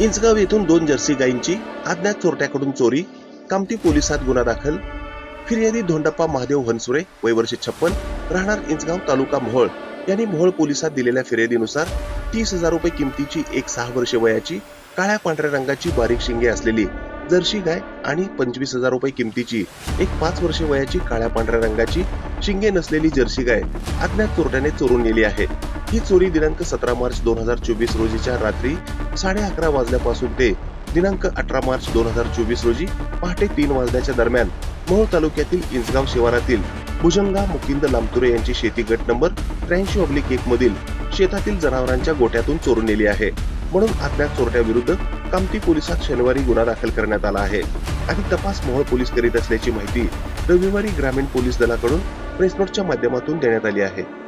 इंचगाव येथून दोन जर्सी गायींची अज्ञात चोरट्याकडून चोरी कामती पोलिसात गुन्हा दाखल फिर्यादी धोंडप्पा महादेव हनसुरे वय वर्ष छप्पन राहणार इंचगाव तालुका मोहोळ. यांनी मोहोळ पोलिसात दिलेल्या फिर्यादीनुसार तीस हजार रुपये किमतीची एक सहा वर्षे वयाची काळ्या पांढऱ्या रंगाची बारीक शिंगे असलेली जर्सी गाय आणि पंचवीस हजार रुपये किमतीची एक पाच वर्षे वयाची काळ्या पांढऱ्या रंगाची शिंगे नसलेली जर्सी गाय अज्ञात चोरट्याने चोरून नेली आहे. ही चोरी दिनांक सतरा मार्च दोन हजार चोवीस रोजीच्या रात्री साडे अकरा वाजल्यापासून ते दिनांक अठरा मार्च दोन हजार चोवीस रोजी पहाटे तीन वाजल्याच्या दरम्यान मोहोळ तालुक्यातील इंचगाव शिवारातील भुजंगा मुकिंद लामतुरे यांची शेती गट नंबर त्र्याऐंशी ऑब्लिक एक मधील शेतातील जनावरांच्या गोठ्यातून चोरून नेली आहे. म्हणून अज्ञात चोरट्याविरुद्ध कामती पोलिसात शनिवारी गुन्हा दाखल करण्यात आला आहे. आणि तपास मोहोळ पोलीस करीत असल्याची माहिती रविवारी ग्रामीण पोलीस दलाकडून प्रेसनोटच्या माध्यमातून देण्यात आली आहे.